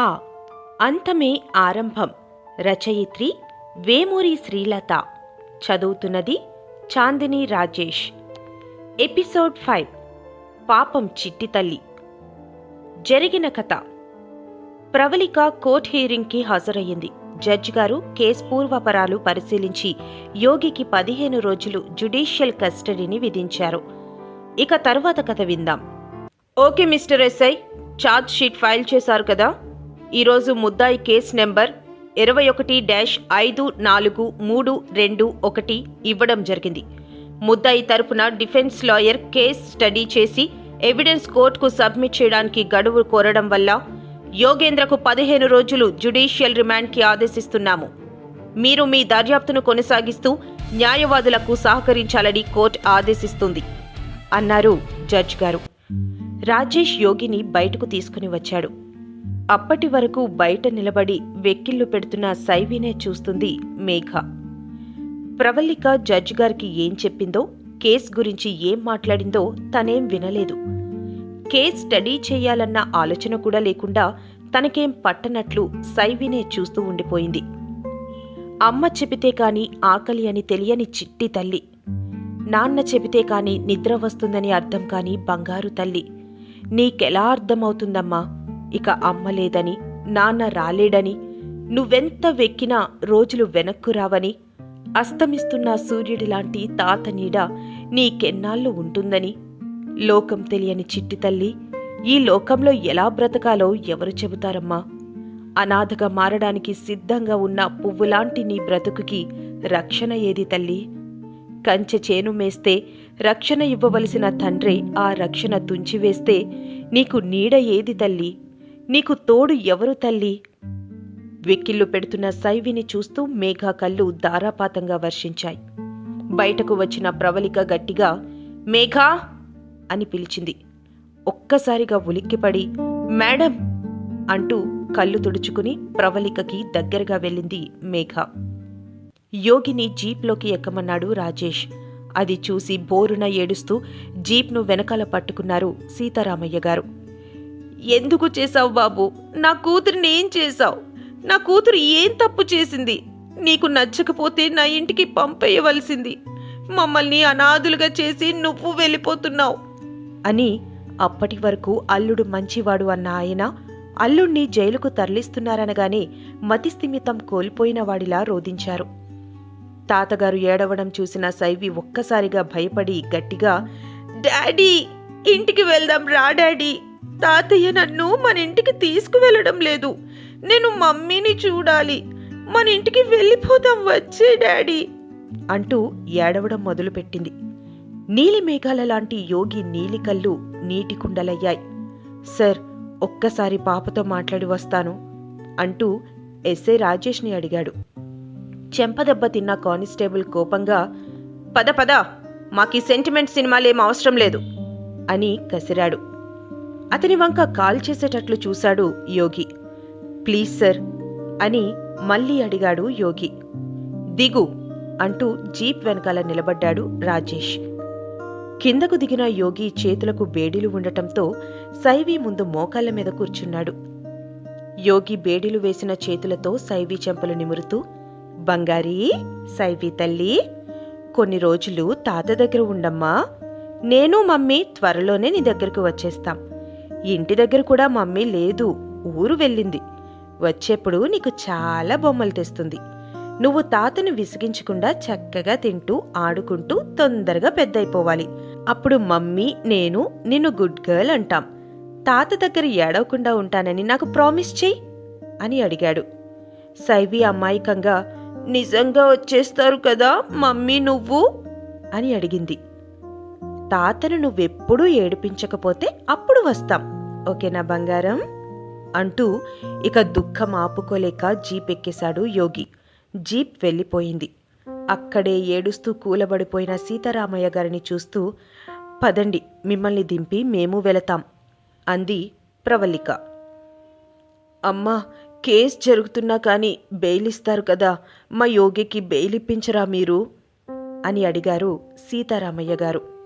ఆ అంతమే ఆరంభం. రచయిత్రి వేమూరి శ్రీలత. చదువుతున్నది చాందిని రాజేష్. Episode five. పాపం చిట్టి తల్లి. జరిగిన కథ. ప్రవళిక కోర్ట్ హీరింగ్కి హాజరయ్యింది. జడ్జి గారు కేసు పూర్వపరాలు పరిశీలించి యోగికి పదిహేను రోజులు జ్యుడిషియల్ కస్టడీని విధించారు. ఇక తరువాత కథ విందాం. Okay mister SI charge sheet file చేశారు కదా? ఈరోజు ముద్దాయి కేస్ నెంబర్ ఇరవై ఒకటి డాష్ ఐదు నాలుగు మూడు రెండు ఒకటి ఇవ్వడం జరిగింది. ముద్దాయి తరపున డిఫెన్స్ లాయర్ కేస్ స్టడీ చేసి ఎవిడెన్స్ కోర్టుకు సబ్మిట్ చేయడానికి గడువు కోరడం వల్ల యోగేంద్రకు పదిహేను రోజులు జ్యుడిషియల్ రిమాండ్కి ఆదేశిస్తున్నాము. మీరు మీ దర్యాప్తును కొనసాగిస్తూ న్యాయవాదులకు సహకరించాలని కోర్టు ఆదేశిస్తుంది అన్నారు జడ్జ్ గారు. రాజేష్ యోగిని బయటకు తీసుకుని వచ్చాడు. అప్పటి వరకు బయట నిలబడి వెక్కిళ్ళు పెడుతున్న సైవినే చూస్తుంది మేఘ. ప్రవల్లిక జడ్జి గారికి ఏం చెప్పిందో కేస్ గురించి ఏం మాట్లాడిందో తనేం వినలేదు. కేస్ స్టడీ చేయాలన్న ఆలోచన కూడా లేకుండా తనకేం పట్టనట్లు సైవినే చూస్తూ ఉండిపోయింది. అమ్మ చెబితే కాని ఆకలి అని తెలియని చిట్టి తల్లి. నాన్న చెబితే కాని నిద్ర వస్తుందని అర్థం కాని బంగారు తల్లి. నీకెలా అర్థమవుతుందమ్మా? ఇక అమ్మ లేదని నాన్న రాలేడని నువ్వెంత వెక్కినా రోజులు వెనక్కు రావని అస్తమిస్తున్న సూర్యుడిలాంటి తాత నీడ నీకెన్నాళ్ళు ఉంటుందని లోకం తెలియని చిట్టి తల్లి ఈ లోకంలో ఎలా బ్రతకాలో ఎవరు చెబుతారమ్మా? అనాథగా మారడానికి సిద్ధంగా ఉన్న పువ్వులాంటి నీ బ్రతుకుకి రక్షణ ఏది తల్లి? కంచె చేను మేస్తే రక్షణ ఇవ్వవలసిన తండ్రి ఆ రక్షణ తుంచివేస్తే నీకు నీడ ఏది తల్లి? నీకు తోడు ఎవరు తల్లి? వెక్కిళ్ళు పెడుతున్న సైవిని చూస్తూ మేఘా కళ్ళు ధారాపాతంగా వర్షించాయి. బయటకు వచ్చిన ప్రవళిక గట్టిగా మేఘా! అని పిలిచింది. ఒక్కసారిగా ఉలిక్కిపడి మేడం! అంటూ కళ్ళు తుడుచుకుని ప్రవళికకి దగ్గరగా వెళ్ళింది మేఘ. యోగిని జీప్లోకి ఎక్కమన్నాడు రాజేష్. అది చూసి బోరున ఏడుస్తూ జీప్ను వెనకాల పట్టుకున్నారు సీతారామయ్య గారు. ఎందుకు చేశావు బాబు? నా కూతురిని ఏం చేశావు? నా కూతురు ఏం తప్పు చేసింది? నీకు నచ్చకపోతే నా ఇంటికి పంపేయవలసింది. మమ్మల్ని అనాథులుగా చేసి నువ్వు వెళ్ళిపోతున్నావు. అని అప్పటి వరకు అల్లుడు మంచివాడు అన్న ఆయన అల్లుణ్ణి జైలుకు తరలిస్తున్నారనగానే మతిస్థిమితం కోల్పోయిన వాడిలా రోదించారు తాతగారు ఏడవడం చూసిన సైవి ఒక్కసారిగా భయపడి గట్టిగా డాడీ ఇంటికి వెళ్దాం రా డాడీ. తాతయ్య నన్ను మన ఇంటికి తీసుకువెళ్ళడం లేదు. నేను మమ్మీని చూడాలి. మన ఇంటికి వెళ్ళిపోతాం వచ్చే డాడీ అంటూ ఏడవడం మొదలుపెట్టింది. నీలి మేఘాల లాంటి యోగి నీలికల్లు నీటి కుండలయ్యాయి. సర్ ఒక్కసారి పాపతో మాట్లాడి వస్తాను అంటూ ఎస్ఏ రాజేష్ని అడిగాడు. చెంపదెబ్బ తిన్న కానిస్టేబుల్ కోపంగా పద పద మాకీ సెంటిమెంట్ సినిమాలేం అవసరం లేదు అని కసిరాడు. అతని వంక కాల్ చేసేటట్లు చూశాడు యోగి. ప్లీజ్ సర్ అని మళ్ళీ అడిగాడు యోగి. దిగు అంటూ జీప్ వెనకాల నిలబడ్డాడు రాజేష్. కిందకు దిగిన యోగి చేతులకు బేడీలు ఉండటంతో సైవి ముందు మోకాళ్ళ మీద కూర్చున్నాడు. యోగి బేడీలు వేసిన చేతులతో సైవి చెంపలు నిమురుతూ బంగారీ సైవి తల్లి కొన్ని రోజులు తాత దగ్గర ఉండమ్మా. నేను మమ్మీ త్వరలోనే నీ దగ్గరకు వచ్చేస్తాం. ఇంటి దగ్గర కూడా మమ్మీ లేదు. ఊరు వెళ్ళింది. వచ్చేప్పుడు నీకు చాలా బొమ్మలు తెస్తుంది. నువ్వు తాతను విసిగించకుండా చక్కగా తింటూ ఆడుకుంటూ తొందరగా పెద్దయిపోవాలి. అప్పుడు మమ్మీ నేను నిన్ను గుడ్ గర్ల్ అంటాం. తాత దగ్గర ఏడవకుండా ఉంటానని నాకు ప్రామిస్ చెయ్యి అని అడిగాడు. సైవి అమాయకంగా నిజంగా వచ్చేస్తారు కదా మమ్మీ నువ్వు? అని అడిగింది. తాతను నువ్వెప్పుడూ ఏడిపించకపోతే అప్పుడు వస్తాం. ఓకేనా బంగారం? అంటూ ఇక దుఃఖం ఆపుకోలేక జీప్ ఎక్కేశాడు యోగి. జీప్ వెళ్ళిపోయింది. అక్కడే ఏడుస్తూ కూలబడిపోయిన సీతారామయ్య గారిని చూస్తూ పదండి మిమ్మల్ని దింపి మేము వెళతాం అంది ప్రవల్లిక. అమ్మా కేస్ జరుగుతున్నా కానీ బెయిల్ ఇస్తారు కదా మా యోగికి బెయిల్ ఇప్పించరా మీరు? అని అడిగారు సీతారామయ్య గారు.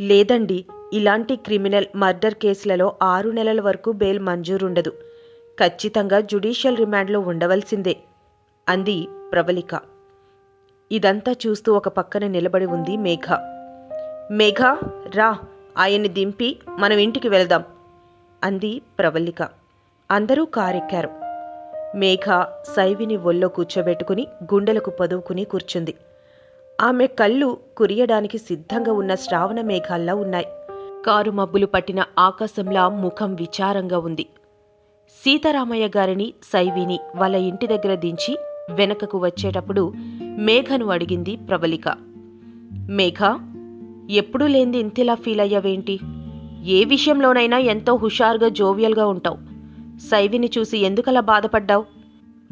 లేదండి ఇలాంటి క్రిమినల్ మర్డర్ కేసులలో ఆరు నెలల వరకు బెయిల్ మంజూరుండదు. ఖచ్చితంగా జ్యుడిషియల్ రిమాండ్లో ఉండవలసిందే అంది ప్రవళిక ఇదంతా చూస్తూ ఒక పక్కన నిలబడి ఉంది మేఘ. మేఘ రా ఆయన్ని దింపి మనం ఇంటికి వెళ్దాం అంది ప్రవల్లిక అందరూ కారెక్కారు. మేఘ సైవిని ఒళ్ళో కూర్చోబెట్టుకుని గుండెలకు పదువుకుని కూర్చుంది. ఆమె కళ్ళు కురియడానికి సిద్ధంగా ఉన్న శ్రావణ మేఘాల్లా ఉన్నాయి. కారు మబ్బులు పట్టిన ఆకాశంలా ముఖం విచారంగా ఉంది. సీతారామయ్య గారిని సైవిని వాళ్ళ ఇంటి దగ్గర దించి వెనకకు వచ్చేటప్పుడు మేఘను అడిగింది ప్రబలిక. మేఘ ఎప్పుడూ లేనిది ఇంతలా ఫీల్ అయ్యావేంటి? ఏ విషయంలోనైనా ఎంతో హుషారుగా జోవియల్గా ఉంటావు. సైవిని చూసి ఎందుకలా బాధపడ్డావు?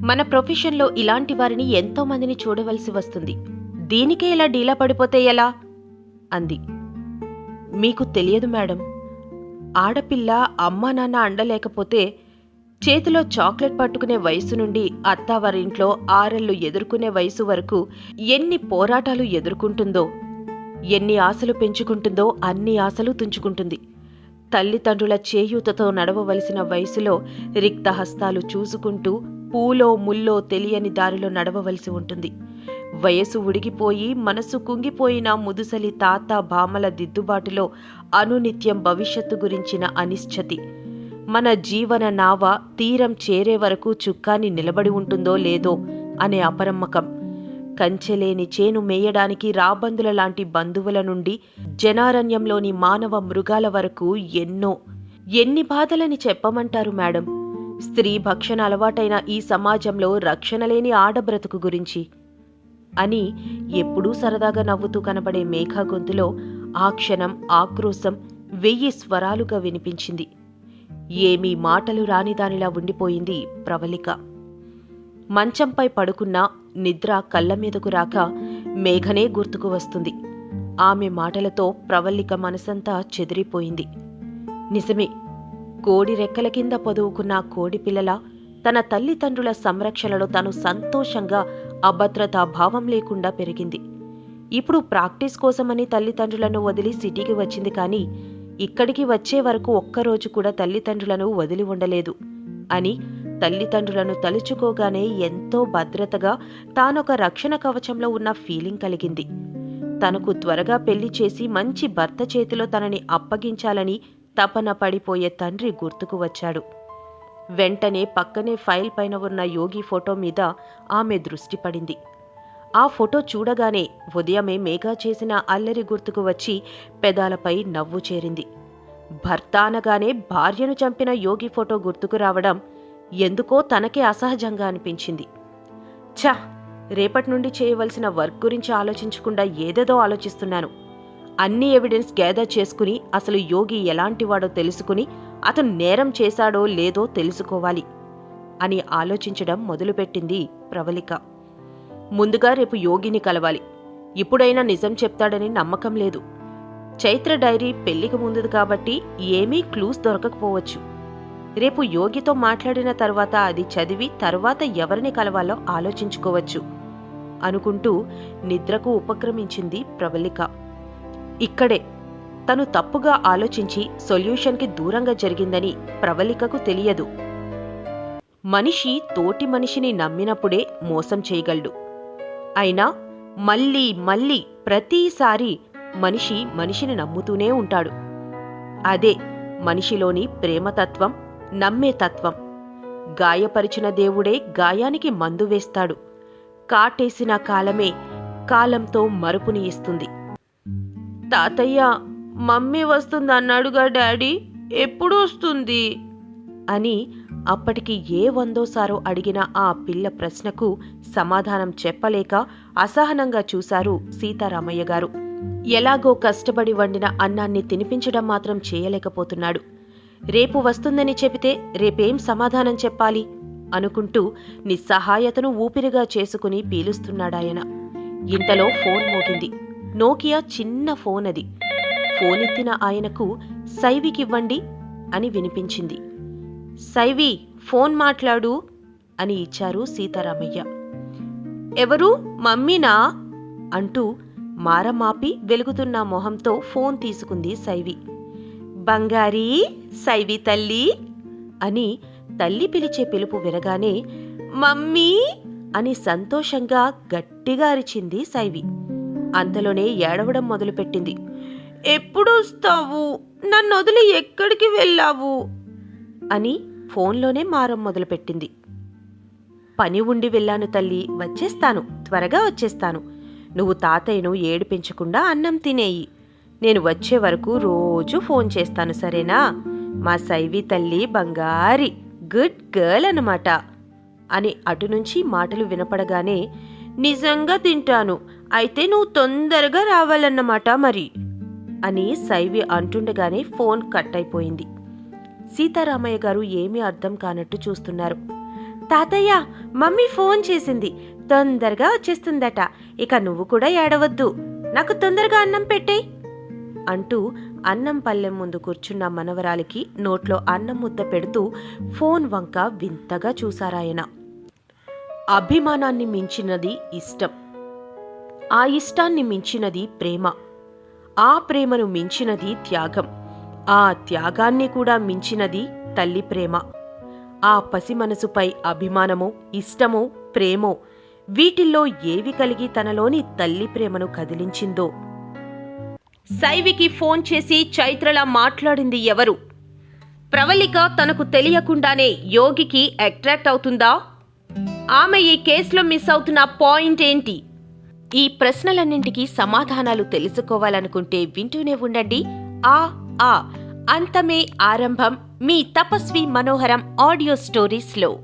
మన ప్రొఫెషన్లో ఇలాంటి వారిని ఎంతోమందిని చూడవలసి వస్తుంది. దీనికే ఇలా డీలా పడిపోతే ఎలా? అంది. మీకు తెలియదు మేడం. ఆడపిల్ల అమ్మా నాన్న అండలేకపోతే చేతిలో చాక్లెట్ పట్టుకునే వయసు నుండి అత్తావారింట్లో ఆరెళ్ళు ఎదుర్కొనే వయసు వరకు ఎన్ని పోరాటాలు ఎదుర్కొంటుందో ఎన్ని ఆశలు పెంచుకుంటుందో అన్ని ఆశలు తుంచుకుంటుంది. తల్లిదండ్రుల చేయూతతో నడవవలసిన వయసులో రిక్త హస్తాలు చూసుకుంటూ పూలో ముల్లో తెలియని దారిలో నడవవలసి ఉంటుంది. వయసు ఉడిగిపోయి మనసు కుంగిపోయిన ముదుసలి తాత భామల దిద్దుబాటులో అనునిత్యం భవిష్యత్తు గురించిన అనిశ్చతి. మన జీవన నావ తీరం చేరే వరకు చుక్కాని నిలబడి ఉంటుందో లేదో అనే అపరమ్మకం. కంచెలేని చేను మేయడానికి రాబందుల లాంటి బంధువుల నుండి జనారణ్యంలోని మానవ మృగాల వరకు ఎన్నో. ఎన్ని బాధలని చెప్పమంటారు మేడం? స్త్రీ భక్షణ అలవాటైన ఈ సమాజంలో రక్షణ లేని ఆడబ్రతుకు గురించి. అని ఎప్పుడూ సరదాగా నవ్వుతూ కనబడే మేఘా గొంతులో ఆ క్షణం ఆక్రోశం వెయ్యి స్వరాలుగా వినిపించింది. ఏమీ మాటలు రానిదానిలా ఉండిపోయింది ప్రవళిక. మంచంపై పడుకున్న నిద్ర కళ్ళ మీదకు రాక మేఘనే గుర్తుకు వస్తుంది. ఆమె మాటలతో ప్రవల్లిక మనసంతా చెదిరిపోయింది. నిజమే కోడి రెక్కల కింద పొదువుకున్న కోడి పిల్లల తన తల్లిదండ్రుల సంరక్షణలో తను సంతోషంగా అభద్రతా భావం లేకుండా పెరిగింది. ఇప్పుడు ప్రాక్టీస్ కోసమని తల్లిదండ్రులను వదిలి సిటీకి వచ్చింది కానీ ఇక్కడికి వచ్చే వరకు ఒక్కరోజు కూడా తల్లిదండ్రులను వదిలి ఉండలేదు అని తల్లిదండ్రులను తలుచుకోగానే ఎంతో భద్రతగా తానొక రక్షణ కవచంలో ఉన్న ఫీలింగ్ కలిగింది. తనకు త్వరగా పెళ్ళి చేసి మంచి భర్త చేతిలో తనని అప్పగించాలని తపన పడిపోయే తండ్రి గుర్తుకు వచ్చాడు. వెంటనే పక్కనే ఫైల్ పైన ఉన్న యోగి ఫోటో మీద ఆమె దృష్టి పడింది. ఆ ఫోటో చూడగానే ఉదయమే మేఘా చేసిన అల్లరి గుర్తుకు వచ్చి పెదాలపై నవ్వు చేరింది. భర్త అనగానే భార్యను చంపిన యోగి ఫోటో గుర్తుకు రావడం ఎందుకో తనకే అసహజంగా అనిపించింది. ఛ! రేపటి నుండి చేయవలసిన వర్క్ గురించి ఆలోచించకుండా ఏదేదో ఆలోచిస్తున్నాను. అన్ని ఎవిడెన్స్ గ్యాదర్ చేసుకుని అసలు యోగి ఎలాంటివాడో తెలుసుకుని అతను నేరం చేశాడో లేదో తెలుసుకోవాలి అని ఆలోచించడం మొదలుపెట్టింది ప్రవళిక. ముందుగా రేపు యోగిని కలవాలి. ఇప్పుడైనా నిజం చెప్తాడని నమ్మకం లేదు. చైత్ర డైరీ పెళ్ళికి ముందుది కాబట్టి ఏమీ క్లూస్ దొరకకపోవచ్చు. రేపు యోగితో మాట్లాడిన తర్వాత అది చదివి తర్వాత ఎవరిని కలవాలో ఆలోచించుకోవచ్చు అనుకుంటూ నిద్రకు ఉపక్రమించింది ప్రవళిక. ఇక్కడే తను తప్పుగా ఆలోచించి సొల్యూషన్కి దూరంగా జరిగిందని ప్రవళికకు తెలియదు. మనిషి తోటి మనిషిని నమ్మినప్పుడే మోసం చేయగలడు. అయినా మళ్ళీ మళ్ళీ ప్రతిసారి మనిషి మనిషిని నమ్ముతూనే ఉంటాడు. అదే మనిషిలోని ప్రేమతత్వం నమ్మే తత్వం. గాయపరిచిన దేవుడే గాయానికి మందు వేస్తాడు. కాటేసిన కాలమే కాలంతో మరుపుని ఇస్తుంది. తాతయ్య మమ్మీ వస్తుందన్నాడుగా డాడీ. ఎప్పుడు వస్తుంది? అని అప్పటికి ఏ వందోసారో అడిగిన ఆ పిల్ల ప్రశ్నకు సమాధానం చెప్పలేక అసహనంగా చూశారు సీతారామయ్య గారు. ఎలాగో కష్టపడి వండిన అన్నాన్ని తినిపించడం మాత్రం చేయలేకపోతున్నాడు. రేపు వస్తుందని చెబితే రేపేం సమాధానం చెప్పాలి? అనుకుంటూ నిస్సహాయతను ఊపిరిగా చేసుకుని పీలుస్తున్నాడాయన. ఇంతలో ఫోన్ మోగింది. నోకియా చిన్న ఫోన్ అది ఫోన్ ఎత్తిన ఆయనకు సైవికివ్వండి అని వినిపించింది. సైవి ఫోన్ మాట్లాడు అని ఇచ్చారు సీతారామయ్య. ఎవరు? మమ్మీనా? అంటూ మారమాపి వెలుగుతున్న మొహంతో ఫోన్ తీసుకుంది సైవి. బంగారీ సైవి తల్లి అని తల్లి పిలిచే పిలుపు వినగానే మమ్మీ అని సంతోషంగా గట్టిగా అరిచింది సైవి. అంతలోనే ఏడవడం మొదలుపెట్టింది. ఎప్పుడు వస్తావు నన్ను వదిలి ఎక్కడికి వెళ్ళావు? అని ఫోన్లోనే మారం మొదలుపెట్టింది. పని ఉండి వెళ్ళాను తల్లి వచ్చేస్తాను త్వరగా వచ్చేస్తాను. నువ్వు తాతయ్యను ఏడిపించకుండా అన్నం తినేయి. నేను వచ్చే వరకు రోజు ఫోన్ చేస్తాను సరేనా? మా సైవి తల్లి బంగారి గుడ్ గర్ల్ అనమాట అని అటు నుంచి మాటలు వినపడగానే నిజంగా తింటాను. అయితే నువ్వు తొందరగా రావాలన్నమాట మరి. అని సైవి అంటుండగానే ఫోన్ కట్ అయిపోయింది సీతారామయ్య గారు ఏమీ అర్థం కానట్టు చూస్తున్నారు. తాతయ్య మమ్మీ ఫోన్ చేసింది. తొందరగా వచ్చేస్తుందట. ఇక నువ్వు కూడా ఏడవద్దు. నాకు తొందరగా అన్నం పెట్టే అంటూ అన్నం పల్లెం ముందు కూర్చున్న మనవరాలికి నోట్లో అన్నం ముద్ద పెడుతూ ఫోన్ వంక వింతగా చూశారాయన అభిమానాన్ని మించినది ఇష్టం. ఆ ఇష్టాన్ని మించినది ప్రేమ. ఆ ప్రేమను మించినది త్యాగం. ఆ త్యాగాన్ని కూడా మించినది తల్లి ప్రేమ. ఆ పసి మనసుపై అభిమానమో ఇష్టమో ప్రేమో వీటిల్లో ఏవి కలిగి తనలోని తల్లి ప్రేమను కదిలించిందో? సైవికి ఫోన్ చేసి చైత్రలా మాట్లాడింది ఎవరు? ప్రవళిక తనకు తెలియకుండానే యోగికి అట్రాక్ట్ అవుతుందా? ఆమె ఈ కేసులో మిస్ అవుతున్న పాయింట్ ఏంటి? ఈ ప్రశ్నలన్నింటికీ సమాధానాలు తెలుసుకోవాలనుకుంటే వింటూనే ఉండండి. ఆ ఆ. అంతమే ఆరంభం మీ తపస్వి మనోహరం ఆడియో స్టోరీస్లో.